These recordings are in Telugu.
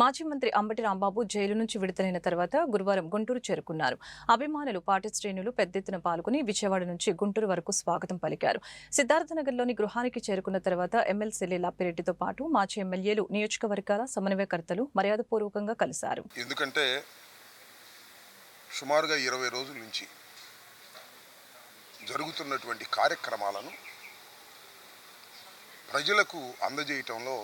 మాజీ మంత్రి అంబటి రాంబాబు జైలు నుంచి విడుదలైన తర్వాత గురువారం గుంటూరు చేరుకున్నారు. అభిమానులు పార్టీ శ్రేణులు పెద్ద ఎత్తున పాల్గొని విజయవాడ నుంచి గుంటూరు వరకు స్వాగతం పలికారు. సిద్ధార్థనగర్లోని గృహానికి చేరుకున్న తర్వాత ఎమ్మెల్సీ లప్పిరెడ్డితో పాటు మాజీ ఎమ్మెల్యేలు నియోజకవర్గాల సమన్వయకర్తలు మర్యాదపూర్వకంగా కలిశారు. ఎందుకంటే సుమారుగా ఇరవై రోజుల నుంచి జరుగుతున్నటువంటి కార్యక్రమాలను ప్రజలకు అందజేయటంలో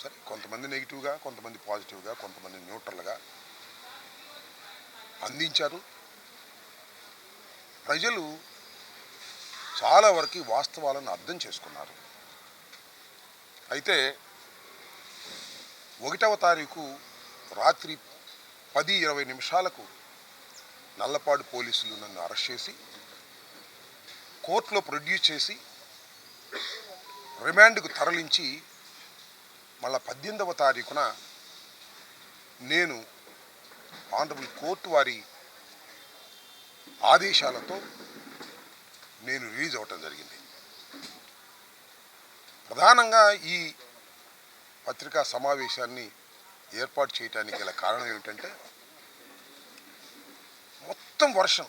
సరే కొంతమంది నెగిటివ్గా కొంతమంది పాజిటివ్గా కొంతమంది న్యూట్రల్గా అందించారు. ప్రజలు చాలా వరకు వాస్తవాలను అర్థం చేసుకున్నారు. అయితే ఒకటవ తారీఖు రాత్రి పది ఇరవై నిమిషాలకు నల్లపాడు పోలీసులు నన్ను అరెస్ట్ చేసి కోర్టులో ప్రొడ్యూస్ చేసి రిమాండ్కు తరలించి మళ్ళా పద్దెనిమిదవ తారీఖున నేను ఆనరబుల్ కోర్టు వారి ఆదేశాలతో నేను రిలీజ్ అవ్వటం జరిగింది. ప్రధానంగా ఈ పత్రికా సమావేశాన్ని ఏర్పాటు చేయడానికి గల కారణం ఏమిటంటే మొత్తం వర్షం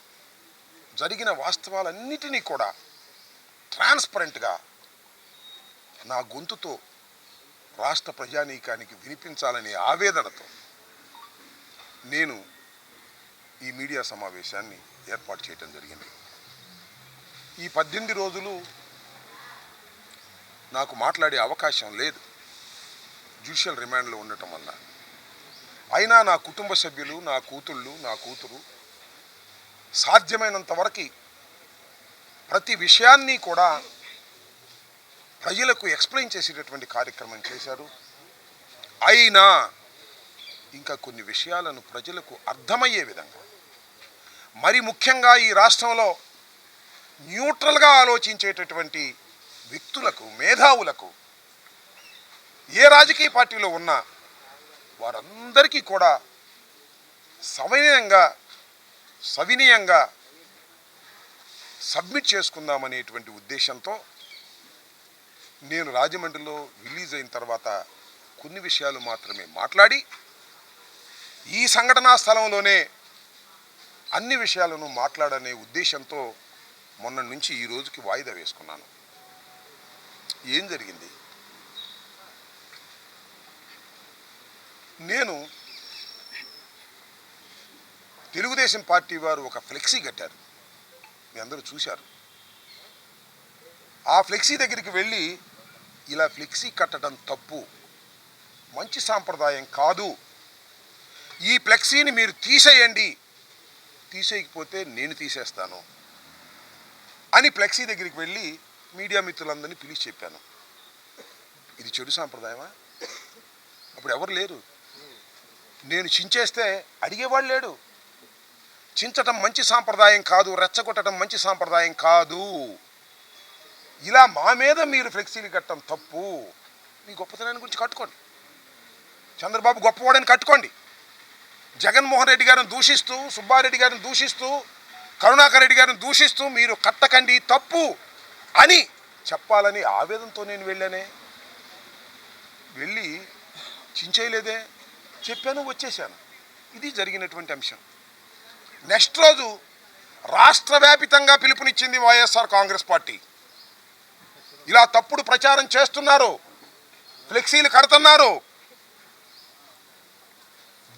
జరిగిన వాస్తవాలన్నిటినీ కూడా ట్రాన్స్పరెంట్గా నా గొంతుతో రాష్ట్ర ప్రజానీకానికి వినిపించాలనే ఆవేదనతో నేను ఈ మీడియా సమావేశాన్ని ఏర్పాటు చేయటం జరిగింది. ఈ పద్దెనిమిది రోజులు నాకు మాట్లాడే అవకాశం లేదు. జ్యుడిషియల్ రిమాండ్లో ఉండటం వల్ల. అయినా నా కుటుంబ సభ్యులు నా కూతుళ్ళు నా కూతురు సాధ్యమైనంత వరకు ప్రతి విషయాన్ని కూడా ప్రజలకు ఎక్స్ప్లెయిన్ చేసేటటువంటి కార్యక్రమం చేశారు. అయినా ఇంకా కొన్ని విషయాలను ప్రజలకు అర్థమయ్యే విధంగా మరి ముఖ్యంగా ఈ రాష్ట్రంలో న్యూట్రల్గా ఆలోచించేటటువంటి వ్యక్తులకు మేధావులకు ఏ రాజకీయ పార్టీలో ఉన్నా వారందరికీ కూడా సవినయంగా సవినయంగా సబ్మిట్ చేసుకుందామనేటువంటి ఉద్దేశంతో నేను రాజమండ్రిలో రిలీజ్ అయిన తర్వాత కొన్ని విషయాలు మాత్రమే మాట్లాడి ఈ సంఘటనా స్థలంలోనే అన్ని విషయాలను మాట్లాడనే ఉద్దేశంతో మొన్న నుంచి ఈ రోజుకి వాయిదా వేసుకున్నాను. ఏం జరిగింది? నేను తెలుగుదేశం పార్టీ వారు ఒక ఫ్లెక్సీ కట్టారు. మీ అందరూ చూశారు. ఆ ఫ్లెక్సీ దగ్గరికి వెళ్ళి ఇలా ఫ్లెక్సీ కట్టడం తప్పు. మంచి సాంప్రదాయం కాదు. ఈ ఫ్లెక్సీని మీరు తీసేయండి. తీసేయకపోతే నేను తీసేస్తాను. అని ఫ్లెక్సీ దగ్గరికి వెళ్ళి మీడియా మిత్రులందరినీ పిలిచి చెప్పాను. ఇది చెడు సాంప్రదాయమా? అప్పుడు ఎవరు లేరు. నేను చించేస్తే అడిగేవాడు లేడు. చించటం మంచి సాంప్రదాయం కాదు రెచ్చగొట్టడం మంచి సాంప్రదాయం కాదు. ఇలా మా మీద మీరు ఫ్లెక్సీలు కట్టడం తప్పు. మీ గొప్పతనాన్ని గురించి కట్టుకోండి. చంద్రబాబు గొప్పవాడని కట్టుకోండి. జగన్మోహన్ రెడ్డి గారిని దూషిస్తూ సుబ్బారెడ్డి గారిని దూషిస్తూ కరుణాకర్ రెడ్డి గారిని దూషిస్తూ మీరు కట్టకండి తప్పు అని చెప్పాలని ఆవేదనతో నేను వెళ్ళానే. వెళ్ళి చించేయలేదే. చెప్పాను వచ్చేసాను ఇది జరిగినటువంటి అంశం. నెక్స్ట్ రోజు రాష్ట్ర వ్యాపితంగా పిలుపునిచ్చింది వైఎస్ఆర్ కాంగ్రెస్ పార్టీ. ఇలా తప్పుడు ప్రచారం చేస్తున్నారు. ఫ్లెక్సీలు కడుతున్నారు.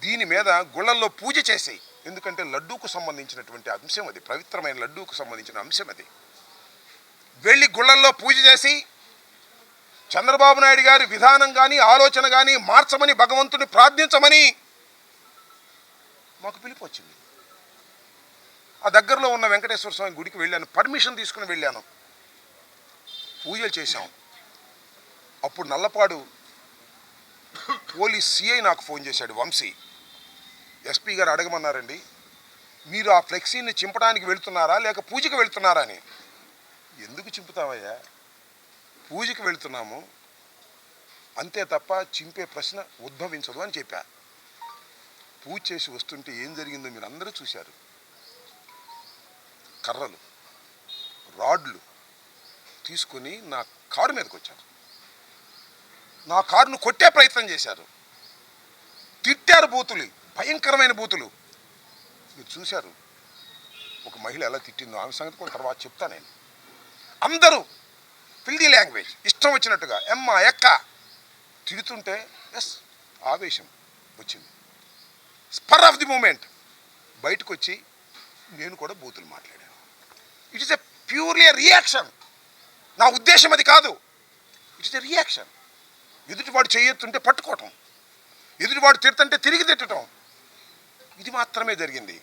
దీని మీద గుళ్ళల్లో పూజ చేసేయి. ఎందుకంటే లడ్డూకు సంబంధించినటువంటి అంశం అది పవిత్రమైన లడ్డూకు సంబంధించిన అంశం అది. వెళ్ళి గుళ్ళల్లో పూజ చేసి చంద్రబాబు నాయుడు గారి విధానం కానీ ఆలోచన కానీ మార్చమని భగవంతుని ప్రార్థించమని మాకు పిలుపు వచ్చింది. ఆ దగ్గరలో ఉన్న వెంకటేశ్వర స్వామి గుడికి వెళ్ళాను పర్మిషన్ తీసుకుని వెళ్ళాను. పూజలు చేశాం. అప్పుడు నల్లపాడు పోలీస్ సిఐ నాకు ఫోన్ చేశాడు వంశీ. ఎస్పీ గారు అడగమన్నారండి మీరు ఆ ఫ్లెక్సీని చింపడానికి వెళ్తున్నారా లేక పూజకి వెళ్తున్నారా అని? ఎందుకు చింపుతామయ్యా పూజకి వెళ్తున్నాము. అంతే తప్ప చింపే ప్రశ్న ఉద్భవించదు అని చెప్పా. పూజ చేసి వస్తుంటే ఏం జరిగిందో మీరు అందరూ చూశారు. కర్రలు రాడ్లు తీసుకొని నా కారు మీదకి వచ్చారు. నా కారును కొట్టే ప్రయత్నం చేశారు. తిట్టారు బూతులు భయంకరమైన బూతులు. మీరు చూశారు. ఒక మహిళ ఎలా తిట్టిందో ఆమె సంగతి కూడా తర్వాత చెప్తా నేను. అందరూ ఫిల్దీ లాంగ్వేజ్ ఇష్టం వచ్చినట్టుగా ఎమ్మ ఎక్క తిడుతుంటే ఎస్ ఆవేశం వచ్చింది. స్పర్ ఆఫ్ ది మూమెంట్ బయటకు వచ్చి నేను కూడా బూతులు మాట్లాడాను. It is a purely reaction నా ఉద్దేశం అది కాదు. ఇట్ ఇస్ ఎ రియాక్షన్ ఎదుటివాడు చేయొత్తుంటే పట్టుకోవటం. ఎదుటివాడు తిడుతుంటే తిరిగి తిట్టడం ఇది మాత్రమే జరిగింది.